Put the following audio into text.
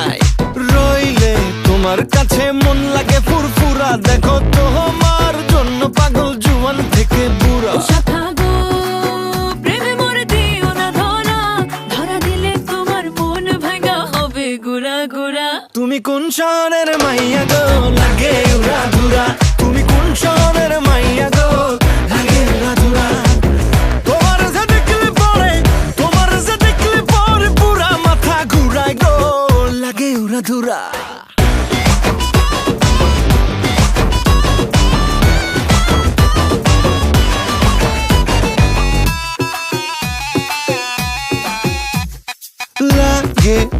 থানায় রইলে তোমার কাছে মন লাগে ফুরফুরা। দেখো তোমার জন্য পাগল জুয়ান থেকে বুড়া। শাখা গো প্রেমে মরে দিও ধরা ধরা দিলে তোমার মন ভাঙা হবে গুড়া গুড়া। তুমি কোন শহরের মাইয়া গো? উড়া ধুরা লাগে